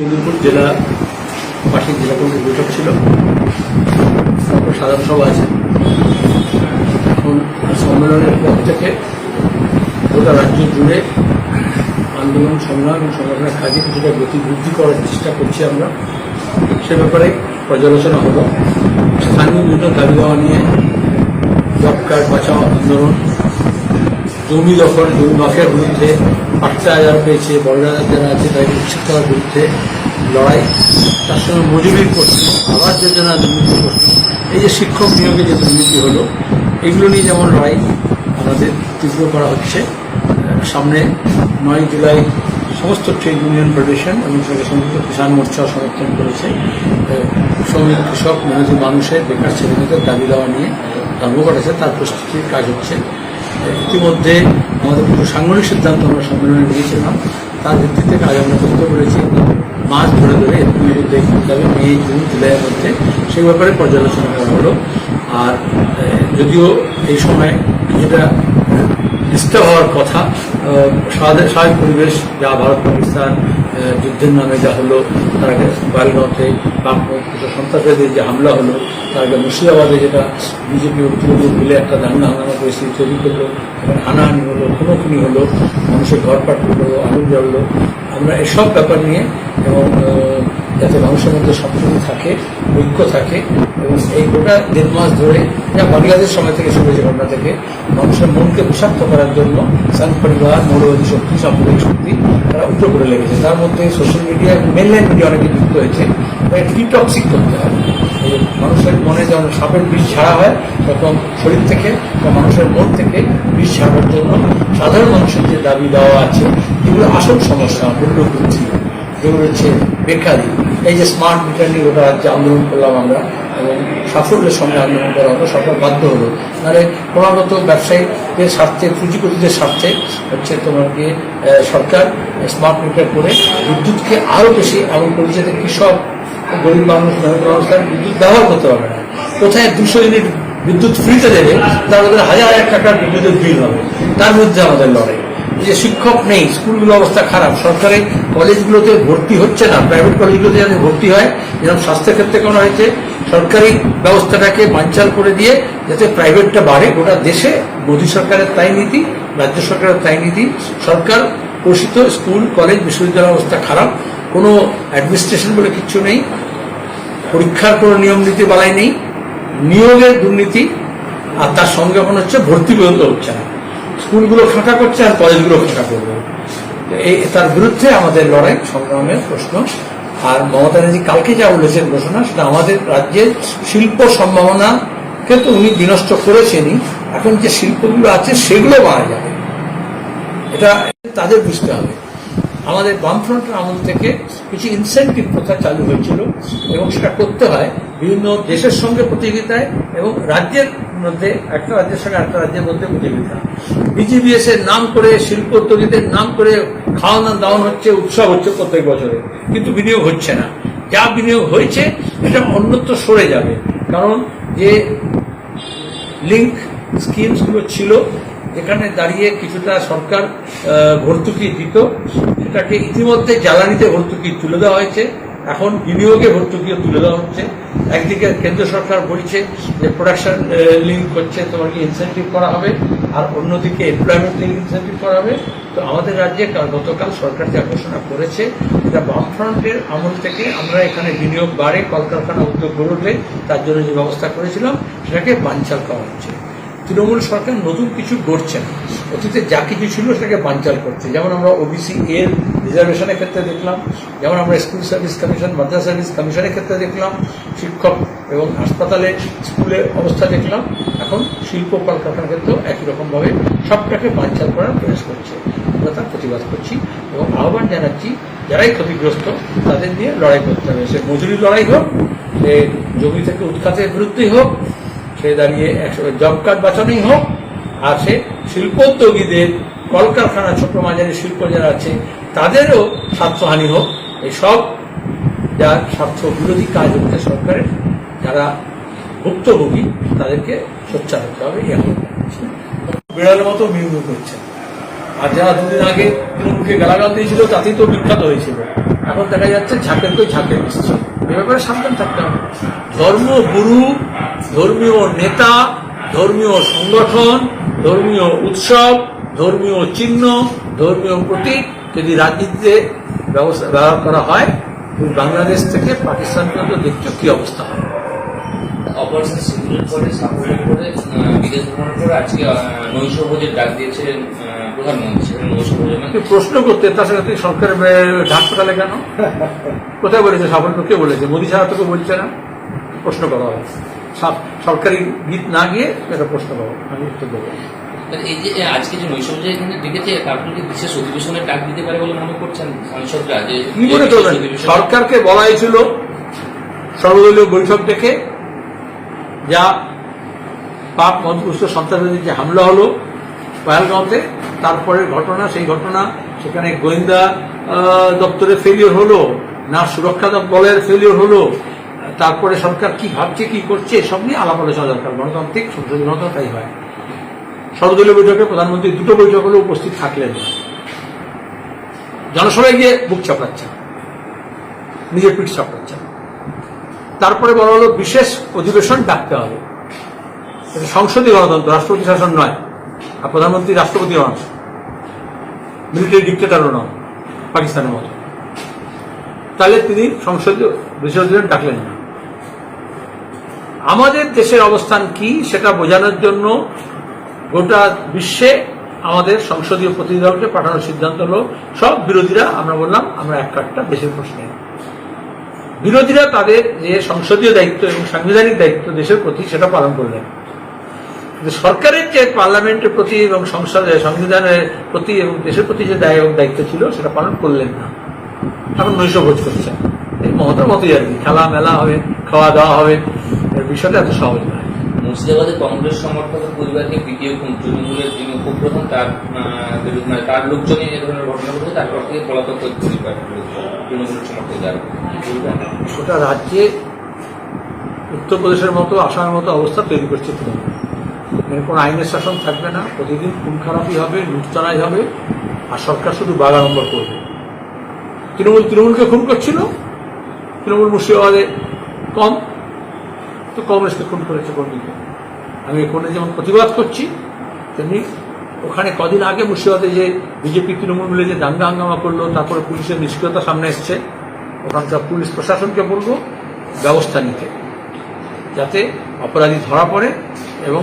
মেদিনীপুর জেলা পাশের জেলা কমিটির বৈঠক ছিল। তারপর সাধারণ সভা আছে। এখন সম্মেলনের পর থেকে গোটা রাজ্য জুড়ে আন্দোলন, সংগ্রাম এবং সংগঠনের কাজে কিছুটা গতি বৃদ্ধি করার চেষ্টা করছি আমরা। সে ব্যাপারে পর্যালোচনা হলো। স্থানীয় বিভিন্ন দাবি দেওয়া নিয়ে জব কার্ড বাঁচাও আন্দোলন, জমি দখল, জমি মাফিয়ার বিরুদ্ধে পাট্টা যারা পেয়েছে, বড়রা যারা আছে তাদের উচ্ছেদ করার বিরুদ্ধে লড়াই, তার সঙ্গে মজুরির প্রশ্ন আবাস যোজনা দুর্নীতির প্রশ্ন এই যে শিক্ষক নিয়োগে যে দুর্নীতি হলো, এগুলো নিয়ে যেমন লড়াই আমাদের তীব্র করা হচ্ছে সামনে নয় জুলাই সমস্ত ট্রেড ইউনিয়ন ফেডারেশন এবং সঙ্গে সমস্ত কিষাণ মোর্চা সমর্থন করেছে। শ্রমিক, কৃষক মেহনতি মানুষের, বেকার ছেলেমেয়েদের দাবি দেওয়া নিয়ে ধর্মঘট আছে, তার প্রস্তুতির কাজ হচ্ছে। ইতিমধ্যে আমাদের সাংগঠনিক সিদ্ধান্ত আমরা সম্মেলনে নিয়েছিলাম। তার ভিত্তিতে কাজ আমরা করতে পেরেছি। মাস ধরে ধরে মধ্যে করতে হবে মে, জুন, জুলাইয়ের মধ্যে সেই ব্যাপারে পর্যালোচনা করা হলো। আর যদিও এই সময় কিছুটা ডিস্টার্ব হওয়ার কথা স্বাভাবিক পরিবেশ, যা ভারত, পাকিস্তান যুদ্ধের নামে যা হলো, তার আগে বালগাঁওতে সন্ত্রাসবাদীর যে হামলা হলো, তার আগে মুর্শিদাবাদে যেটা বিজেপি ও মিলে একটা দাঙ্গা হাঙ্গামা পরিস্থিতি তৈরি করল এখানে হানাহানি হলো, খুনোখুনি হলো, মানুষের ঘর পাট হলো আলু জ্বললো আমরা এসব ব্যাপার নিয়ে এবং যাতে মানুষের মধ্যে সম্পূর্ণ থাকে, ঐক্য থাকে, এবং এই গোটা দেড় মাস ধরে যা বাংলাদেশ সময় থেকে শুরু হয়েছে ঘটনা থেকে, মানুষের মনকে বিষাক্ত করার জন্য সান পরিবার, মৌলবাদী শক্তি, সাম্প্রদায়িক শক্তি, তারা উঠে করে লেগেছে। তার মধ্যে সোশ্যাল মিডিয়া মেনলাইন মিডিয়া অনেকে যুক্ত হয়েছে। ডিটক্সিক করতে হবে। মানুষের মনে যেমন সাপের বিষ ছাড়া হয়, তখন শরীর থেকে বা মানুষের মন থেকে বিষ ছাড়ার জন্য সাধারণ মানুষের যে দাবি দেওয়া আছে, এগুলো আসল সমস্যা মূল্যবৃদ্ধি যেগুলো হচ্ছে বেকারি। এই যে স্মার্ট মিটার নিয়ে ওটা রাজ্যে আন্দোলন করলাম আমরা, এবং সাফল্যের সঙ্গে আন্দোলন করা হলো সরকার বাধ্য হলো। নাহলে ক্রমাগত ব্যবসায়ীদের স্বার্থে, পুঁজিপতিদের স্বার্থে হচ্ছে গিয়ে সরকার স্মার্ট মিটার করে বিদ্যুৎকে আরও বেশি এমন করে যাতে কৃষক গরিব মানুষ মানুষ বিদ্যুৎ ব্যবহার করতে পারবে না। কোথায় দুশো ইউনিট বিদ্যুৎ ফ্রিতে দেবে, তার মধ্যে হাজার হাজার টাকার বিদ্যুতের বিল হবে। তার মধ্যে আমাদের লড়াই। যে শিক্ষক নেই স্কুলগুলো অবস্থা খারাপ। সরকারি কলেজগুলোতে ভর্তি হচ্ছে না প্রাইভেট কলেজগুলোতে যাতে ভর্তি হয় যেরকম স্বাস্থ্যের ক্ষেত্রে করা হয়েছে, সরকারি ব্যবস্থাটাকে বানচাল করে দিয়ে যাতে প্রাইভেটটা বাড়ে। গোটা দেশে মোদী সরকারের তাই নীতি, রাজ্য সরকারের তাই নীতি। সরকার পোষিত স্কুল, কলেজ বিশ্ববিদ্যালয় অবস্থা খারাপ। কোনো অ্যাডমিনিস্ট্রেশন বলে কিচ্ছু নেই, পরীক্ষার কোনো নিয়ম নীতি বালাই নেই, নিয়োগের দুর্নীতি, আর তার সঙ্গে এখন হচ্ছে ভর্তি পর্যন্ত হচ্ছে না। স্কুলগুলো ফাঁকা করছে আর কলেজগুলো ফাঁকা করবে। এই তার বিরুদ্ধে আমাদের লড়াই, সংগ্রামের প্রশ্ন। আর মমতা ব্যানার্জি কালকে যা বলেছেন ঘোষণা, সেটা আমাদের রাজ্যের শিল্প সম্ভাবনাকে তো উনি বিনষ্ট করেছেনই। এখন যে শিল্পগুলো আছে, সেগুলো মারা যাবে। এটা তাদের বুঝতে হবে। আমাদের বামফ্রন্টের আমল থেকে কিছু ইনসেন্টিভ প্রথা চালু হয়েছিল এবং সেটা করতে হয় বিভিন্ন দেশের সঙ্গে প্রতিযোগিতায় এবং রাজ্যের মধ্যে, একটা রাজ্যের সঙ্গে একটা রাজ্যের মধ্যে প্রতিযোগিতা। বিজিবিএস এর নাম করে, শিল্প উদ্যোগীদের নাম করে খাওয়ানো দাওয়ান হচ্ছে, উৎসব হচ্ছে প্রত্যেক বছরে। কিন্তু বিনিয়োগ হচ্ছে না। যা বিনিয়োগ হয়েছে এটা অন্যত্র সরে যাবে। কারণ যে লিঙ্ক স্কিমসগুলো ছিল যেখানে দাঁড়িয়ে কিছুটা সরকার ভর্তুকি দিত। সেটাকে ইতিমধ্যে জ্বালানিতে ভর্তুকি তুলে দেওয়া হয়েছে। এখন বিনিয়োগে ভর্তুকিও তুলে দেওয়া হচ্ছে। একদিকে কেন্দ্র সরকার বলছে যে প্রোডাকশন লিঙ্ক হচ্ছে তোমাকে ইনসেন্টিভ করা হবে? আর অন্যদিকে এমপ্লয়মেন্ট লিঙ্ক ইনসেন্টিভ করা হবে। তো আমাদের রাজ্যে কাল- গতকাল সরকার যা ঘোষণা করেছে, এটা বামফ্রন্টের আমল থেকে আমরা এখানে বিনিয়োগ বাড়ে, কলকারখানা উদ্যোগ গড়ে তার জন্য যে ব্যবস্থা করেছিলাম, সেটাকে বানচাল করা হচ্ছে। তৃণমূল সরকার নতুন কিছু করছে না। অতীতে যা কিছু ছিল সেটাকে বানচাল করছে। যেমন আমরা ওবিসি এর রিজার্ভেশনের ক্ষেত্রে দেখলাম, যেমন আমরা school service commission madrasa service কমিশনের ক্ষেত্রে দেখলাম, শিক্ষক এবং হাসপাতালে স্কুলের অবস্থা দেখলাম, এখন শিল্প কলকারখানার ক্ষেত্রেও একই রকমভাবে সবটাকে বানচাল করার প্রয়াস করছে। আমরা তার প্রতিবাদ করছি এবং আহ্বান জানাচ্ছি, যারাই ক্ষতিগ্রস্ত, তাদের নিয়ে লড়াই করতে হবে। সে মজুরি লড়াই হোক, সে জমি থেকে উৎখাতের বিরুদ্ধেই হোক সে দাঁড়িয়ে একসঙ্গে জব কার্ড বাঁচানোই হোক, আর সে শিল্পোদ্যোগীদের কলকারখানা, ছোট মাঝারি শিল্প যারা আছে, তাদেরও স্বার্থহানি হোক। এই সব যার স্বার্থ বিরোধী কাজ হচ্ছে সরকারের, যারা ভুক্তভোগী, তাদেরকে সোচ্চার হতে হবে জানাচ্ছি। বিড়ালের মতো মিউ মিউ করছে। আর যারা দুদিন আগে তৃণমূলকে গালাগাল দিয়েছিল, তাতেই তো বিখ্যাত হয়েছিল। এখন দেখা যাচ্ছে ঝাঁকের তো ঝাঁকে মিশছে এ ব্যাপারে সাবধান থাকতে হবে। ধর্ম গুরু ধর্মীয় নেতা ধর্মীয় সংগঠন ধর্মীয় উৎসব ধর্মীয় চিহ্ন ধর্মীয় প্রতীক যদি রাজনীতিতে ব্যবস্থা ব্যবহার করা হয় বাংলাদেশ থেকে পাকিস্তান পর্যন্ত দেখছ কি অবস্থা হবে? অপারেশন সিন্দুরের পরে সাফল্যের পরে বিদেশ ভ্রমণের পরে আজকে নৈশ ভোজের ডাক দিয়েছিলেন প্রধানমন্ত্রী প্রশ্ন করতে তার সঙ্গে তুই সরকারের পেটালে কেন? কোথায় বলেছে সাফল্য? কে বলেছে? মোদী ছাড়া তোকে বলছে না। প্রশ্ন করা হবে সরকারি গীত না গিয়ে এটা প্রশ্ন করো আমি উত্তর দেবো। এই যে আজকে যে নৈশ এখানে ডেকেছে তারপরে কি বিশেষ অধিবেশনের ডাক দিতে পারে বলে মনে করছেন সাংসদরা যে কি অধিবেশনে- সরকারকে বলা হয়েছিল সর্বদলীয় বৈঠক ডেকে যা পাক মধ্যপুষ্ট সন্ত্রাসবাদীর যে হামলা হলো পয়ালগাঁওতে তারপরের ঘটনা, সেই ঘটনা, সেখানে গোয়েন্দা দপ্তরে ফেলিওর হলো, না সুরক্ষা বলের ফেলিওর হলো, তারপরে সরকার কি ভাবছে, কি করছে, সব নিয়ে আলাপ আলোচনা দরকার। গণতান্ত্রিক সংসদীয় তাই হয়। সর্বদলীয় বৈঠকে প্রধানমন্ত্রী দুটো বৈঠক হলে উপস্থিত থাকলেন জনসভায় গিয়ে বুক চাপড়াচ্ছেন। নিজের পিঠ চাপড়াচ্ছেন। তারপরে বলা হলো, বিশেষ অধিবেশন ডাকতে হবে। সংসদীয় গণতন্ত্র, রাষ্ট্রপতি শাসন নয়। আর প্রধানমন্ত্রী রাষ্ট্রপতি নন মিলিটারি ডিক্টেটারও নন পাকিস্তানের মতো। তাহলে তিনি সংসদীয় ডাকলেন না। আমাদের দেশের অবস্থান কি সেটা বোঝানোর জন্য গোটা বিশ্বে আমাদের সংসদীয় প্রতিনিধি দলকে পাঠানোর সিদ্ধান্ত হলো, সব বিরোধীরা, আমরা বললাম, আমরা এক কাঠটা দেশের প্রশ্নে। বিরোধীরা তাদের যে সংসদীয় দায়িত্ব এবং সাংবিধানিক দায়িত্ব দেশের প্রতি সেটা পালন করলেন। কিন্তু সরকারের যে পার্লামেন্টের প্রতি এবং সংসদের সংবিধানের প্রতি এবং দেশের প্রতি যে দায় এবং দায়িত্ব ছিল সেটা পালন করলেন না। এখন নৈশ ভোজ করছেন। এই মমতার মতোই আর কি? খেলা মেলা হবে খাওয়া দাওয়া হবে এর বিষয়টা এত সহজ নয়। মুর্শিদাবাদে কংগ্রেস সমর্থকের পরিবারকে দ্বিতীয় খুন তৃণমূলের যিনি উপপ্রধান তার মানে তার লোকজনই এ ধরনের ঘটনা ঘটে তারপর থেকে পলাতক পরিবার তৃণমূলের সমর্থক যারা। গোটা রাজ্যে উত্তরপ্রদেশের মতো আসামের মতো অবস্থা তৈরি করছে তৃণমূল। এখানে কোনো আইনের শাসন থাকবে না, প্রতিদিন খুন খারাপই হবে লুটতরাই হবে, আর সরকার শুধু বাগাড়ম্বর করবে। তৃণমূল, তৃণমূলকে খুন করছিল। তৃণমূল মুর্শিদাবাদে কম, তো কংগ্রেসকে খুন করেছে কর্মীকে। আমি এখানে যেমন প্রতিবাদ করছি, তেমনি ওখানে কদিন আগে মুর্শিদাবাদে যে বিজেপি, তৃণমূল মিলে যে দাঙ্গা হাঙ্গামা করল, তারপরে পুলিশের নিষ্ক্রিয়তা সামনে এসছে। ওখানকার পুলিশ প্রশাসনকে বলব, ব্যবস্থা নিতে, যাতে অপরাধী ধরা পড়ে এবং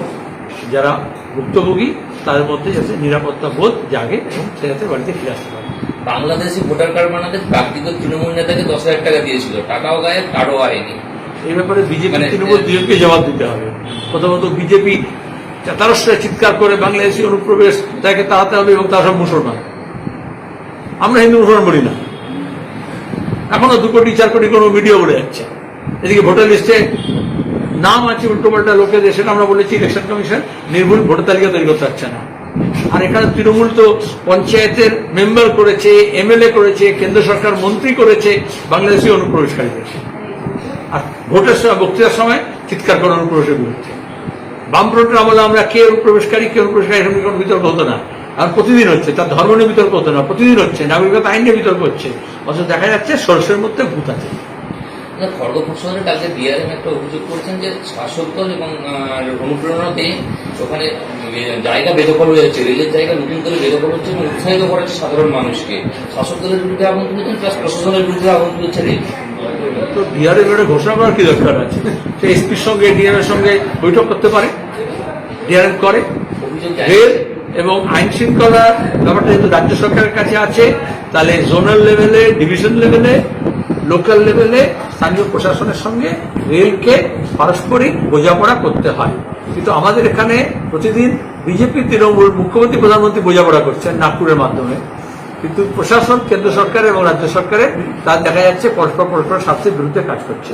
যারা ভুক্তভোগী তাদের মধ্যে যাতে নিরাপত্তা বোধ জাগে এবং সে যাতে বাড়িতে ফিরে আসতে পারে। বাংলাদেশি ভোটার কার্ড বানাতে প্রাকৃতিক তৃণমূল নেতাকে দশ হাজার টাকা দিয়েছিল। টাকাও গায়ে তারও আয়নি এই ব্যাপারে বিজেপি মানে- তৃণমূল দুজনকে জবাব দিতে হবে। প্রথমত বিজেপি তেতারস্টায় চিৎকার করে বাংলাদেশি অনুপ্রবেশ তাকে তাড়াতে হবে এবং তারা সব মুসলমান। আমরা হিন্দু মুসলমান বলি না। এখনও দু কোটি চার কোটি কোনো ভিডিও বলে যাচ্ছে। এদিকে ভোটার লিস্টে নাম আছে উল্টোপাল্টা লোকেদের সেটা আমরা বলেছি ইলেকশন কমিশন নির্ভুল ভোটার তালিকা তৈরি করতে পারছে না। আর এখানে তৃণমূল তো পঞ্চায়েতের মেম্বার করেছে এমএলএ করেছে, কেন্দ্র সরকার মন্ত্রী করেছে, বাংলাদেশি অনুপ্রবেশকারীদের আর ভোটের সময়, বক্তৃতার সময় চিৎকার করে অনুপ্রবেশের বিরুদ্ধে বামফ্রন্টের আমলে আমরা কে অনুপ্রবেশকারী কে অনুপ্রবেশকারী, এরকম কোনো বিতর্ক হতো না। আর প্রতিদিন হচ্ছে, তার ধর্ম নিয়ে বিতর্ক হতো না। প্রতিদিন হচ্ছে, নাগরিকতা আইন নিয়ে বিতর্ক হচ্ছে। অথচ দেখা যাচ্ছে সরষের মধ্যে ভূত আছে। খড়গ ঘোষণের কালকে বিআরএম একটা অভিযোগ করেছেন যে শাসক দল এবং অনুপ্রেরণা অনুপ্রেরণাতে ওখানে জায়গা বেদখল হয়ে যাচ্ছে রেলের জায়গা নতুন করে বেদখল হচ্ছে এবং উৎসাহিত করাচ্ছে সাধারণ মানুষকে। শাসক দলের বিরুদ্ধে আগুন তুলেছেন প্লাস প্রশাসনের বিরুদ্ধে আগুন তুলেছে রেল তো বিহারের ব্যাপারে ঘোষণা করার কি দরকার আছে? সে এসপির সঙ্গে ডিআর এর সঙ্গে বৈঠক করতে পারে? ডিআরএম করে? রেল এবং আইন শৃঙ্খলা ব্যাপারটা যেহেতু রাজ্য সরকারের কাছে আছে তাহলে জোনাল লেভেলে ডিভিশন লেভেলে লোকাল লেভেলে স্থানীয় প্রশাসনের সঙ্গে রেলকে পারস্পরিক বোঝাপড়া করতে হয়। কিন্তু আমাদের এখানে প্রতিদিন বিজেপি তৃণমূল মুখ্যমন্ত্রী, প্রধানমন্ত্রী বোঝাপড়া করছেন নাগপুরের মাধ্যমে। কিন্তু প্রশাসন, কেন্দ্র সরকার এবং রাজ্য সরকারের তার দেখা যাচ্ছে পরস্পর পরস্পর স্বার্থের বিরুদ্ধে কাজ করছে।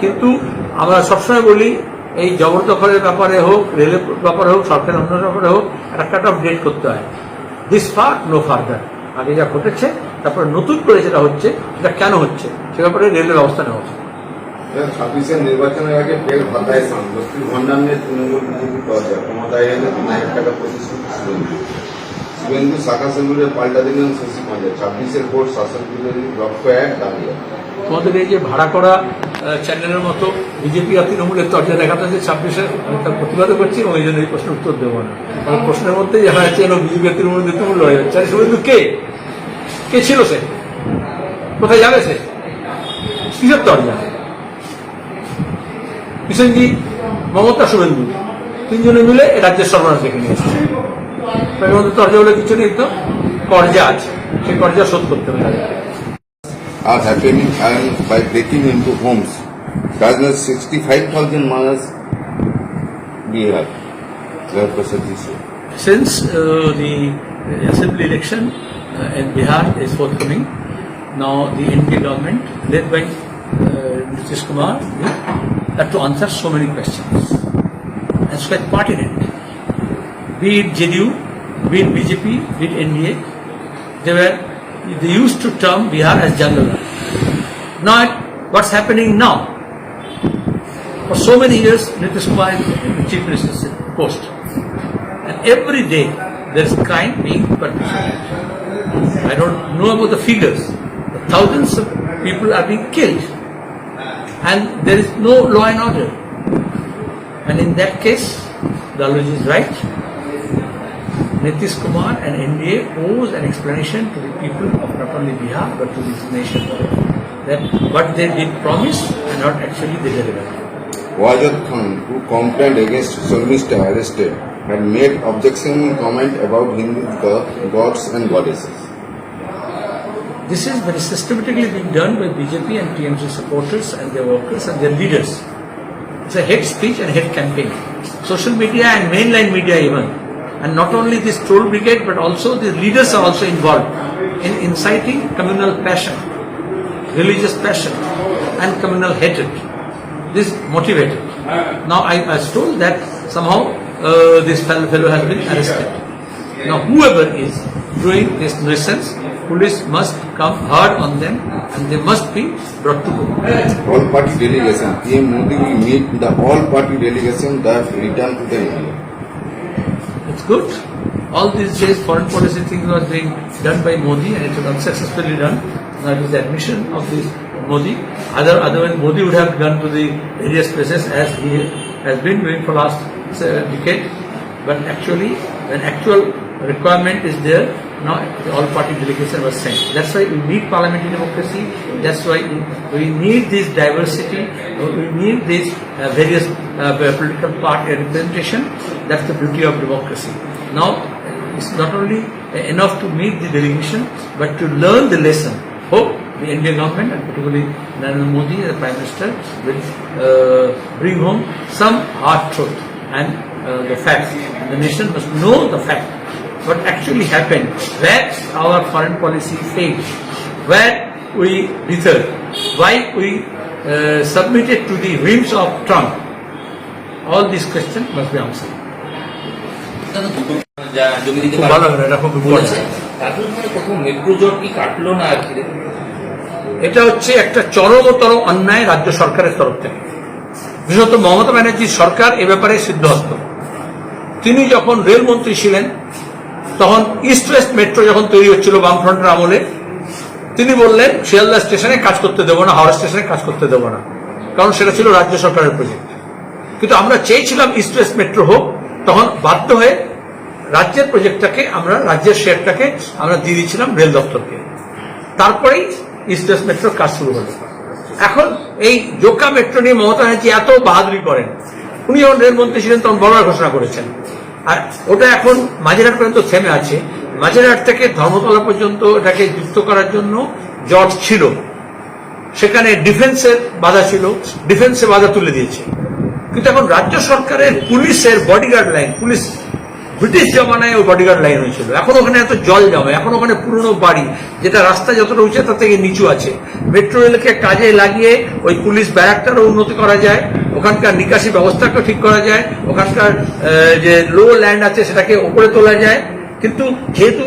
কিন্তু আমরা সবসময় বলি, এই জবরদখলের ব্যাপারে হোক, রেলের ব্যাপারে হোক, সরকারের অন্য ব্যাপারে হোক, একটা কাট অফ ডেট করতে হয়। দিস ফার নো ফার্দার আগে যা ঘটেছে তারপরে নতুন করে যেটা হচ্ছে সেটা কেন হচ্ছে? সে ব্যাপারে রেলের ব্যবস্থা নেওয়া উচিত। ছাব্বিশের নির্বাচনের আগে ফের ভাতায় সান লক্ষ্মীর ভণ্ডার নিয়ে তৃণমূল বিজেপি তরজা ক্ষমতায় এলে তিন হাজার টাকা প্রতিশ্রুতি শুরু শুভেন্দু শাখা সেলুরে পাল্টা দিলেন শশী পাঁজা। ছাব্বিশের ভোট শাসক বিরোধী লক্ষ্য এক দাঁড়িয়ে। তোমাদের এই যে ভাড়া করা চ্যানেলের মতো বিজেপি আর তৃণমূলের তর্জা দেখাতে হচ্ছে ছাব্বিশে আমি তার প্রতিবাদও করছি এবং এই জন্য এই প্রশ্নের উত্তর দেবো না। কারণ প্রশ্নের মধ্যেই দেখা যাচ্ছে যেন বিজেপি আর তৃণমূল তৃণমূল হয়ে যাচ্ছে আর শুভেন্দু কে? কে ছিল সে কোথায় যাবে সে কিসের তর্জা কিষেনজি মমতা শুভেন্দু তিনজনে মিলে রাজ্যের সর্বনাশ দেখে নিয়েছে তার মধ্যে তর্জা বলে কিছু নেই তো কর্জা আছে সেই কর্জা শোধ করতে হবে are happening and by breaking into homes. Does not 65,000 Manas ji said. Since uh, the assembly election uh, in Bihar is forthcoming, now the NDA government, led by uh, Nitish Kumar, have to answer so many questions. And it's quite pertinent. Be it JDU, be it BJP, be it NDA, they were they used to term Bihar as jungle. Now what's happening now. For so many years, Nitish Kumar the chief minister's post. And every day there is crime being perpetrated. I don't know about the figures. Thousands of people are being killed. And there is no law and order. And in that case, the Daluji is right. Nitish Kumar and NDA owes an explanation to the people of not only Bihar but to this nation that what they did promise and not actually they delivered. Wajad Khan, who complained against Shormista arrested, had made objectionable comment about Hindu gods and goddesses. This is very systematically being done by BJP and TMC supporters and their workers and their leaders. It's a hate speech and hate campaign. Social media and mainline media even. And not only this troll brigade but also the leaders are also involved in inciting communal passion, religious passion and communal hatred. This motivated. Now I was told that somehow uh, this fellow, fellow has been arrested. Now, whoever is doing this nuisance, police must come hard on them and they must be brought to book. All party delegation, PM Modi will meet the all party delegation that return to the India. It's good. All these days, foreign policy things was being done by Modi and it was unsuccessfully done. Now it is the admission of this Modi. Other, otherwise, Modi would have gone to the various places as he has been doing for last uh, decade. But actually, when actual requirement is there, now the all-party delegation was sent. That's why we need parliamentary democracy. That's why we need this diversity. We need this uh, various uh, political party representation. That's the beauty of democracy. Now, it's not only enough to meet the delegation, but to learn the lesson. Hope the Indian government and particularly Narendra Modi, the Prime Minister, will uh, bring home some hard truth and uh, the facts. The nation must know the fact. What actually happened, where our foreign policy failed, where we withered, why we uh, submitted to the whims of Trump. All these questions must be answered. মানে এটা হচ্ছে একটা চরমতর অন্যায় রাজ্য সরকারের তরফ থেকে বিশেষত মমতা ব্যানার্জির সরকার এ ব্যাপারে সিদ্ধহস্ত তিনি যখন রেলমন্ত্রী ছিলেন তখন ইস্ট ওয়েস্ট মেট্রো যখন তৈরি হচ্ছিল বামফ্রন্টের আমলে, তিনি বললেন, শিয়ালদা স্টেশনে কাজ করতে দেবো না, হাওড়া স্টেশনে কাজ করতে দেবো না। কারণ সেটা ছিল রাজ্য সরকারের প্রজেক্ট কিন্তু আমরা চেয়েছিলাম ইস্ট ওয়েস্ট মেট্রো হোক, তখন বাধ্য হয়ে রাজ্যের প্রজেক্টটাকে আমরা, রাজ্যের শেয়ারটাকে আমরা দিয়ে দিয়েছিলাম রেল দপ্তরকে। তারপরেই ইস্ট ওয়েস্ট মেট্রোর কাজ শুরু হলো। এখন এই জোকা মেট্রো নিয়ে মমতা ব্যানার্জি এত বাহাদুরি করেন। উনি যখন রেলমন্ত্রী ছিলেন, তখন বড় ঘোষণা করেছেন। আর ওটা এখন মাঝেরহাট পর্যন্ত থেমে আছে। মাঝেরহাট থেকে ধর্মতলা পর্যন্ত এটাকে যুক্ত করার জন্য জট ছিল। সেখানে ডিফেন্সের বাধা ছিল, ডিফেন্সে বাধা তুলে দিয়েছে। কিন্তু এখন রাজ্য সরকারের পুলিশের বডিগার্ড লাইন পুলিশ ব্রিটিশ জমানায় ওই বডিগার্ড লাইন হয়েছিল। এখন ওখানে এত জল জমে, এখন ওখানে পুরনো বাড়ি, যেটা রাস্তা যতটা উঁচু তার থেকে নিচু আছে। মেট্রো রেলকে কাজে লাগিয়ে ওই পুলিশ ব্যারাকটারও উন্নতি করা যায়, ওখানকার নিকাশি ব্যবস্থাকেও ঠিক করা যায়, ওখানকার যে লো ল্যান্ড আছে সেটাকে ওপরে তোলা যায়। কিন্তু যেহেতু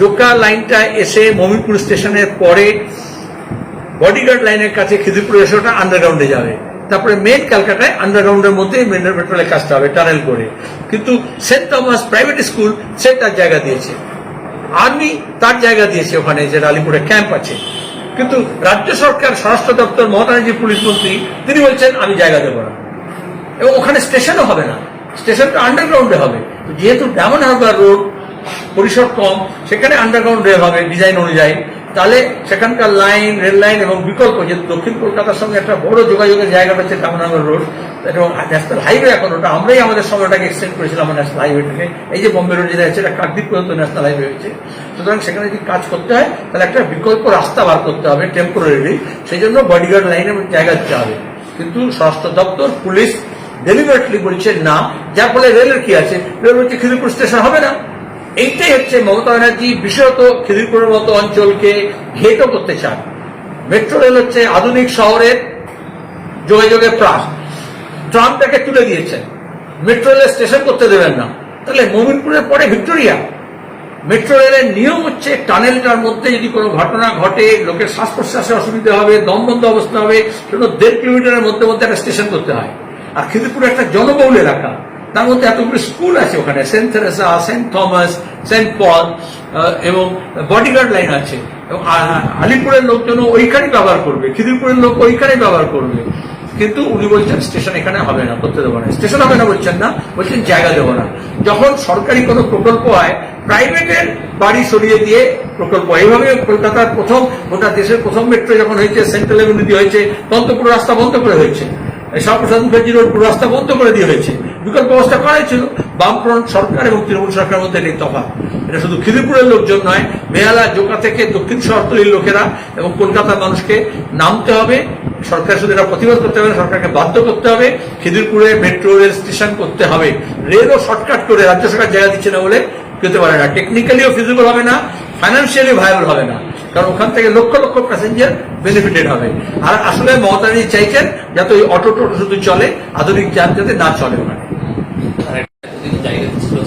জোকা লাইনটা এসে মমিপুর স্টেশনের পরে বডিগার্ড লাইনের কাছে খিদিরপুর এসে ওটা আন্ডারগ্রাউন্ডে যাবে। তারপরে মেন ক্যালকাটায় আন্ডারগ্রাউন্ডের মধ্যে মেট্রোলের কাজটা হবে টানেল করে। কিন্তু সেন্ট থমাস প্রাইভেট স্কুল সে তার জায়গা দিয়েছে। আর্মি তার জায়গা দিয়েছে ওখানে, যে আলিপুরে ক্যাম্প আছে। কিন্তু রাজ্য সরকার, স্বরাষ্ট্র দপ্তর মমতা পুলিশ মন্ত্রী, তিনি বলছেন, আমি জায়গা দেবো না। এবং ওখানে স্টেশনও হবে না। স্টেশনটা আন্ডারগ্রাউন্ডে হবে। যেহেতু ডায়মন্ড হারবার রোড, পরিসর কম, সেখানে আন্ডারগ্রাউন্ড হবে ডিজাইন অনুযায়ী। তাহলে সেখানকার লাইন, রেল লাইন এবং বিকল্প, যে দক্ষিণ কলকাতার সঙ্গে একটা বড় যোগাযোগের হচ্ছে ডায়মন্ড হারবার রোড, এবং ন্যাশনাল হাইওয়ে এখন ওটা, আমরাই আমাদের সময়টাকে এক্সটেন্ড করেছিলাম ন্যাশনাল হাইওয়েটাকে এই যে বম্বে রোড যেটা আছে, এটা কাকদ্বীপ পর্যন্ত ন্যাশনাল হাইওয়ে হয়েছে। সুতরাং সেখানে যদি কাজ করতে হয়, তাহলে একটা বিকল্প রাস্তা বার করতে হবে টেম্পোরারি সেই জন্য বডিগার্ড লাইনের জায়গা দিতে হবে। কিন্তু স্বরাষ্ট্র দপ্তর, পুলিশ ডেলিভারেটলি বলছে না, যার ফলে রেলের কি আছে? রেল হচ্ছে খিদিরপুর স্টেশন হবে না। এইটাই হচ্ছে মমতা ব্যানার্জি বিশেষত খিদিরপুরের মতো অঞ্চলকে ঘেটো করতে চান। মেট্রো রেল হচ্ছে আধুনিক শহরের যোগাযোগের প্রাণ ট্রামটাকে তুলে দিয়েছেন মেট্রো রেলের স্টেশন করতে দেবেন না। তাহলে মোমিনপুরের পরে ভিক্টোরিয়া। মেট্রো রেলের নিয়ম হচ্ছে টানেলটার মধ্যে যদি কোনো ঘটনা ঘটে, লোকের শ্বাস প্রশ্বাসে অসুবিধা হবে দম বন্ধ অবস্থা হবে, সেজন্য দেড় কিলোমিটারের মধ্যে মধ্যে একটা স্টেশন করতে হয়। আর খিদিরপুর একটা জনবহুল এলাকা। তার মধ্যে এতগুলো স্কুল আছে ওখানে। Saint Teresa, Saint Thomas, Saint Paul এবং বডিগার্ড লাইন আছে। আলিপুরের লোকজন ওইখানেই ব্যবহার করবে। খিদিরপুরের লোক ওইখানেই ব্যবহার করবে। কিন্তু উনি বলছেন, স্টেশন এখানে হবে না, করতে দেবো না। স্টেশন হবে না, বলছেন না, বলছেন, জায়গা দেবো না। যখন সরকারি কোনো প্রকল্প হয়, প্রাইভেটের বাড়ি সরিয়ে দিয়ে প্রকল্প। এইভাবে কলকাতার প্রথম গোটা দেশের প্রথম মেট্রো যখন হয়েছে, সেন্ট্রাল এভিনিউ হয়েছে তখন তো পুরো রাস্তা বন্ধ করে হয়েছে। শ্যামপ্রসাদ মুখার্জি রোড রাস্তা বন্ধ করে দিয়ে হয়েছে। বিকল্প ব্যবস্থা করা হয়েছিল বামফ্রন্ট সরকার এবং তৃণমূল সরকারের মধ্যে নেই তফাৎ। এটা শুধু খিদিরপুরের লোকজন নয় বেহালা জোকা থেকে দক্ষিণ শহরতলির লোকেরা এবং কলকাতার মানুষকে নামতে হবে। সরকার শুধু এটা প্রতিবাদ করতে হবে সরকারকে বাধ্য করতে হবে। খিদিরপুরে মেট্রো রেল স্টেশন করতে হবে। রেলও শর্টকাট করে রাজ্য সরকার জায়গা দিচ্ছে না বলে পেতে পারে না। টেকনিক্যালিও ফিজিবল হবে না ফাইন্যান্সিয়ালি ভায়াবল হবে না। কারণ ওখান থেকে লক্ষ লক্ষ প্যাসেঞ্জার বেনিফিটেড হবে। আর আসলে মমতাজি চাইছেন যাতে ওই অটো টোটো শুধু চলে আধুনিক যান যাতে না চলে ওখানে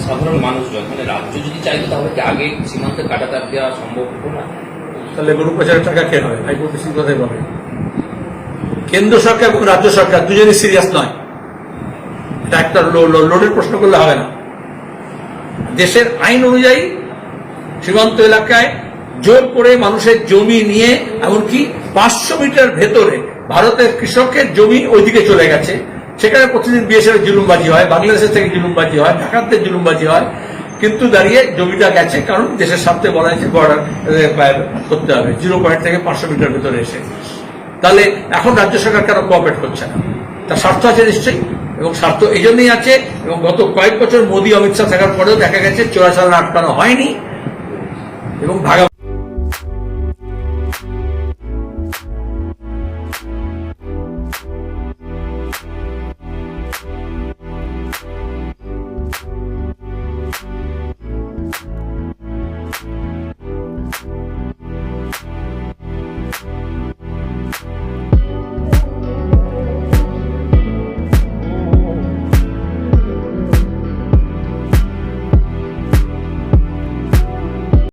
সাধারণ মানুষজন মানে রাজ্য যদি চাইতো তাহলে কি আগে সীমান্তে কাটাতার দেওয়া সম্ভব হতো না? তাহলে গরু পাচারের টাকা কে হবে হাইকোর্টে সেই কথাই বলে। কেন্দ্র সরকার এবং রাজ্য সরকার দুজনই সিরিয়াস নয়। এটা একটা লোডের প্রশ্ন করলে হবে না। দেশের আইন অনুযায়ী সীমান্ত এলাকায় জোর করে মানুষের জমি নিয়ে এমনকি পাঁচশো মিটার ভেতরে ভারতের কৃষকের জমি ওইদিকে চলে গেছে। সেখানে প্রতিদিন বিএসএফ জুলুমবাজি হয়, বাংলাদেশের থেকে জুলুমবাজি হয়, ঢাকাতে জুলুমবাজি হয়, কিন্তু দাঁড়িয়ে জমিটা গেছে কারণ দেশের স্বার্থে বলা হয়েছে বর্ডার করতে হবে। জিরো পয়েন্ট থেকে পাঁচশো মিটার ভিতরে এসে। তাহলে এখন রাজ্য সরকার কেন কোঅপারেট করছে না? তার স্বার্থ আছে নিশ্চয়ই, এবং স্বার্থ এই জন্যই আছে, এবং গত কয়েক বছর মোদী অমিত শাহ থাকার পরেও দেখা গেছে, চোরাচালান আটকানো হয়নি, এবং ভাগা